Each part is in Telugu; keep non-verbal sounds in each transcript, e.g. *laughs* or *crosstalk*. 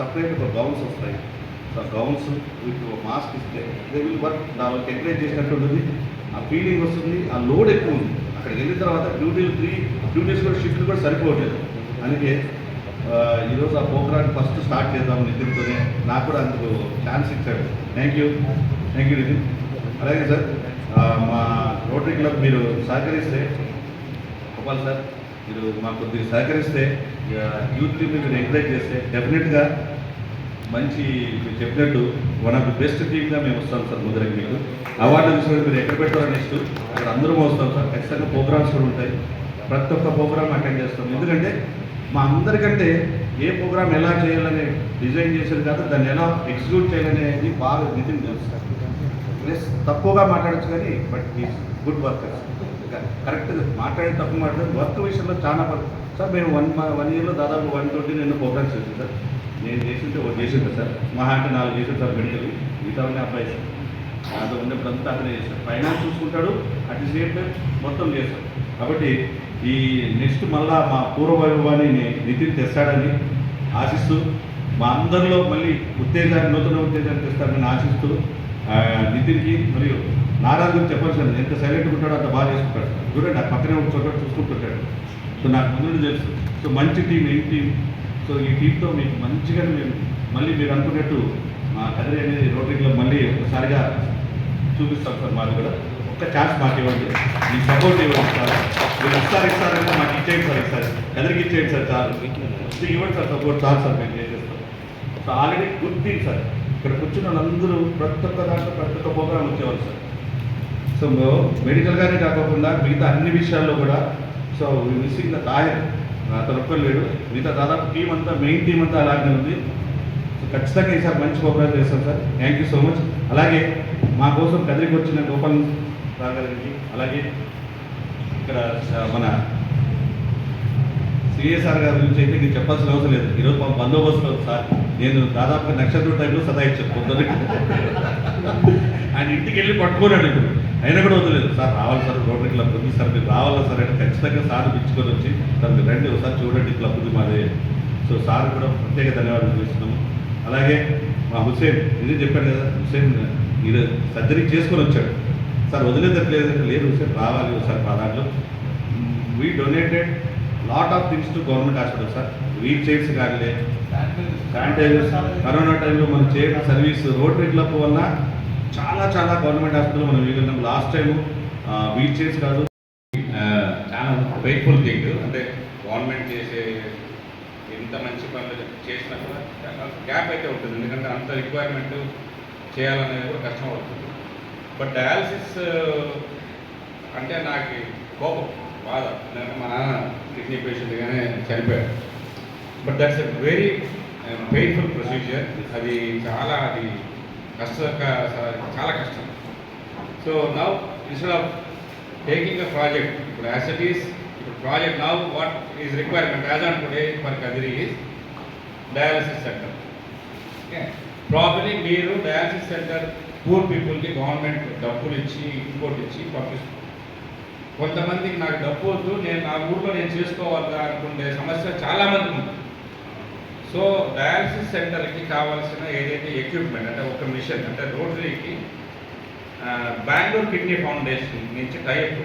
సపరేట్ ఒక గౌన్స్ వస్తాయి సో గౌన్స్ విత్ మాస్క్ ఇస్తే దే విల్ వర్క్ వాళ్ళకి ఎంకరేజ్ చేసినట్టు ఉంటుంది. ఆ ఫీలింగ్ వస్తుంది. ఆ లోడ్ ఎక్కువ ఉంది. అక్కడికి వెళ్ళిన తర్వాత డ్యూటీలు త్రీ డ్యూటీస్ కూడా షిఫ్ట్లు కూడా సరిపోవట్లేదు. అందుకే ఈరోజు ఆ ప్రోగ్రామ్ ఫస్ట్ స్టార్ట్ చేద్దాం నితిన్తోనే. నాకు కూడా అందుకు ఛాన్స్ ఇచ్చాడు. Thank you thank you Nitin. అలాగే సార్ మా రోటరీ క్లబ్ మీరు సహకరిస్తే గోపాల్ సార్ మీరు మాకు కొద్దిగా సహకరిస్తే యూత్ యూత్ని మీరు ఎంకరేజ్ చేస్తే డెఫినెట్గా మంచి మీరు చెప్పినట్టు వన్ ఆఫ్ ది బెస్ట్ టీమ్గా మేము వస్తాం సార్ ముందరకి మీకు. అవార్డు తీసుకొని మీరు ఎక్కడ పెడతారో నెక్స్ట్ అక్కడ అందరం వస్తాం సార్. ఖచ్చితంగా ప్రోగ్రామ్స్ కూడా ఉంటాయి. ప్రతి ఒక్క ప్రోగ్రామ్ అటెండ్ చేస్తాం. ఎందుకంటే మా అందరికంటే ఏ ప్రోగ్రామ్ ఎలా చేయాలని డిజైన్ చేసేది కాదు దాన్ని ఎలా ఎగ్జిక్యూట్ చేయాలనేది బాగా నితిన్ తెలుసు ప్లస్ తక్కువగా మాట్లాడచ్చు కానీ but is good worker correct మాట్లాడే తప్పు మాట్లాడదు వర్క్ విషయంలో చాలా వర్క్ సార్ మేము వన్ వన్ ఇయర్లో దాదాపు వన్ ట్వంటీ నేను ప్రోగ్రామ్స్ చేసాను సార్. నేను చేసింటే ఒకటి చేసింది సార్. మహా అంటే నాలుగు చేసాను సార్ మెడికల్. మిగతా ఉన్న అబ్బాయి సార్. దాంతో ఉన్నప్పుడంతా అతనే చేశాడు. ఫైనాన్స్ చూసుకుంటాడు. అట్ ది సేమ్ టైం మొత్తం చేస్తాడు కాబట్టి ఈ నెక్స్ట్ మళ్ళా మా పూర్వ వైభవాన్ని నితిన్ తెస్తాడని ఆశిస్తూ మా అందరిలో మళ్ళీ ఉత్తేజాన్ని నూతన ఉత్తేజాన్ని తెస్తాడని ఆశిస్తూ నితిన్కి మరియు నారాజు గురించి చెప్పాల్సింది ఎంత సైలెంట్గా ఉంటాడో అంత బాగా చేసుకుంటాడు చూడండి ఆ పక్కనే ఒక చోట చూసుకుంటుంటాడు. సో నాకు ముందు తెలుసు. సో మంచి టీం ఏం టీం సో ఈ టీంతో మీకు మంచిగా మేము మళ్ళీ మీరు అనుకున్నట్టు మా కదిరి అనేది రోటరీ క్లబ్ మళ్ళీ ఒకసారిగా చూపిస్తాం సార్ మాది కూడా. ఒక్క ఛాన్స్ మాకు ఇవ్వండి. మీ సపోర్ట్ ఇవ్వండి సార్. మీరు ఒకసారి ఇస్తారంటే మాకు ఇచ్చేయండి సార్ ఒకసారి ఎదురుకి ఇచ్చేయండి సార్ చాలు. ఇది ఇవ్వండి సార్ సపోర్ట్ చాలు సార్ మేము చేసేస్తాం so already good thing sir. ఇక్కడ కూర్చున్న వాళ్ళందరూ ప్రతి ఒక్క దాంట్లో ప్రతి ఒక్క ప్రోగ్రామ్ వచ్చేవాళ్ళు సార్. సో మెడికల్గానే కాకుండా మిగతా అన్ని విషయాల్లో కూడా సో మిస్సింగ్ ద లాయర్ అతను ఒక్కరు లేడు. మిగతా దాదాపు టీం అంతా మెయిన్ టీం అంతా అలాగే ఉంది. సో ఖచ్చితంగా ఈసారి మంచి ప్రోగ్రామ్ చేస్తాం sir. Thank you so much అలాగే మా కోసం కదిరికి వచ్చిన గోపాల్ రావు గారికి అలాగే ఇక్కడ మన సిఎస్ఆర్ గారి గురించి అయితే నీకు చెప్పాల్సిన అవసరం లేదు. ఈరోజు మా బందోబస్తులో సార్. నేను దాదాపుగా నక్షత్ర టైంలో సదాయించాను పొద్దున్న *laughs* ఆయన ఇంటికి వెళ్ళి పట్టుకోనాడు ఇప్పుడు. అయినా కూడా వదలేదు. సార్ రావాలి సార్ రోటరీ క్లబ్ ఉంది సార్ మీరు రావాలా సార్ అంటే ఖచ్చితంగా సార్ పిచ్చుకొని వచ్చి సార్ మీరు రండి ఒకసారి చూడండి క్లబ్ ఉంది మాది సో సార్ కూడా ప్రత్యేక ధన్యవాదాలు తెలుస్తున్నాము అలాగే మా హుసేన్ ఇది చెప్పాను కదా హుసేన్ ఇది సర్జరీ చేసుకొని వచ్చాడు. సార్ వదిలేదట్లేదు లేదు హుసేన్ రావాలి ఒకసారి మా దాంట్లో. We donated lot of things to government hospital sir. Wheelchairs కానీ శానిటైజర్స్ కరోనా టైంలో మనం చేయడం సర్వీస్ రోటరీ క్లబ్ వల్ల చాలా చాలా గవర్నమెంట్ హాస్పిటల్ మనం వీలున్నాం లాస్ట్ టైం వీల్ చైర్స్ కాదు చాలా గ్రేట్ఫుల్ థింగ్ అంటే గవర్నమెంట్ చేసే ఎంత మంచి పనులు చేసినా కూడా గ్యాప్ అయితే ఉంటుంది. ఎందుకంటే అంత రిక్వైర్మెంట్ చేయాలనేది కూడా కష్టం అవుతుంది. బట్ డయాలసిస్ అంటే నాకు కోపం బాధ. ఎందుకంటే మా నాన్న కిడ్నీ పేషెంట్గానే చనిపోయాడు. But that's a very painful procedure అది చాలా అది కష్ట చాలా కష్టం. So now instead of taking a project ఇప్పుడు యాజ్ ఇట్ ఈస్ ఇప్పుడు project now what is requirement as on today for Kadiri is dialysis centre okay probably మీరు డయాలసిస్ సెంటర్ పూర్ పీపుల్కి గవర్నమెంట్ డబ్బులు ఇచ్చి ఇంకోటి ఇచ్చి పంపిస్తుంది కొంతమందికి నాకు డబ్బు వద్దు నేను నా ఊర్లో నేను చేసుకోవాలా అనుకునే సమస్య చాలామంది ఉంది. సో డయాలసిస్ సెంటర్కి కావాల్సిన ఏదైతే ఎక్విప్మెంట్ అంటే ఒక మిషన్ అంటే రోటరీకి బెంగళూరు కిడ్నీ ఫౌండేషన్ నుంచి టైప్.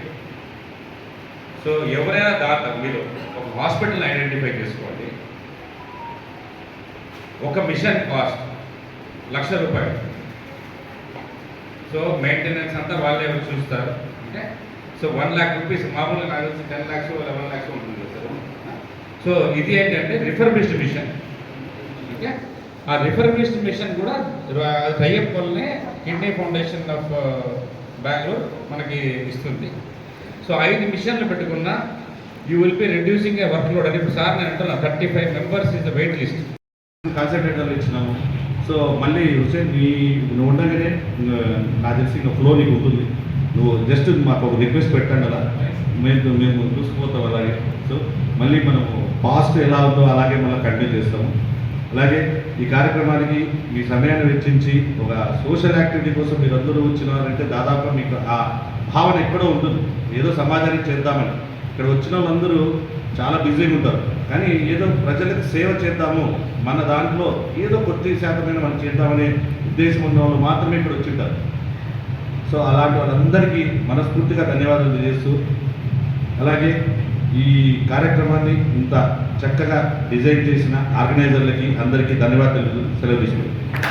సో ఎవరైనా దాత మీరు ఒక హాస్పిటల్ ఐడెంటిఫై చేసుకోండి. ఒక మిషన్ కాస్ట్ లక్ష రూపాయలు. సో మెయింటెనెన్స్ అంతా వాళ్ళే చూస్తారు. అంటే సో వన్ ల్యాక్ రూపీస్ మామూలుగా నాకు టెన్ ల్యాక్స్ లెవెన్ ల్యాక్స్ ఉంటుంది సార్? సో ఇది ఏంటంటే రిఫర్బిష్డ్ మిషన్. ఓకే. ఆ రిఫర్బిష్డ్ మిషన్ కూడా టైప్ వల్లనే కిడ్నీ ఫౌండేషన్ ఆఫ్ బెంగళూరు మనకి ఇస్తుంది. సో ఐదు మిషన్లు పెట్టుకున్న you will be reducing a work load అని ఇప్పుడు సార్ నేను అంటున్నా. Thirty five members is the wait list. కాన్సన్ట్రేటర్లు ఇచ్చినాము. సో మళ్ళీ హుసేన్ నీ నువ్వు ఉండగానే నాకు తెలిసి ఇంకా ఫ్లో నీకు ఉంటుంది. నువ్వు జస్ట్ మాకు ఒక రిక్వెస్ట్ పెట్టండి అలా. మేము మేము చూసుకుపోతాం అలాగే. సో మళ్ళీ మనము పాస్ట్ ఎలా ఉందో అలాగే మనం కంటిన్యూ చేస్తాము. అలాగే ఈ కార్యక్రమానికి మీ సమయాన్ని వెచ్చించి ఒక సోషల్ యాక్టివిటీ కోసం మీరు అందరూ వచ్చినారంటే దాదాపు మీకు ఆ భావన ఎక్కడో ఉంటుంది. ఏదో సమాజానికి చేద్దామని. ఇక్కడ వచ్చిన వాళ్ళందరూ చాలా బిజీగా ఉంటారు. కానీ ఏదో ప్రజలకు సేవ చేద్దాము మన దాంట్లో ఏదో కొద్ది శాతమైన మనం చేద్దామనే ఉద్దేశం ఉన్న వాళ్ళు మాత్రమే ఇక్కడ వచ్చింటారు. సో అలాంటి వాళ్ళందరికీ మనస్ఫూర్తిగా ధన్యవాదాలు తెలియజేస్తూ అలాగే ఈ కార్యక్రమాన్ని ఇంత చక్కగా డిజైన్ చేసిన ఆర్గనైజర్లకి అందరికీ ధన్యవాదాలు సెలవు తీసుకుంటాం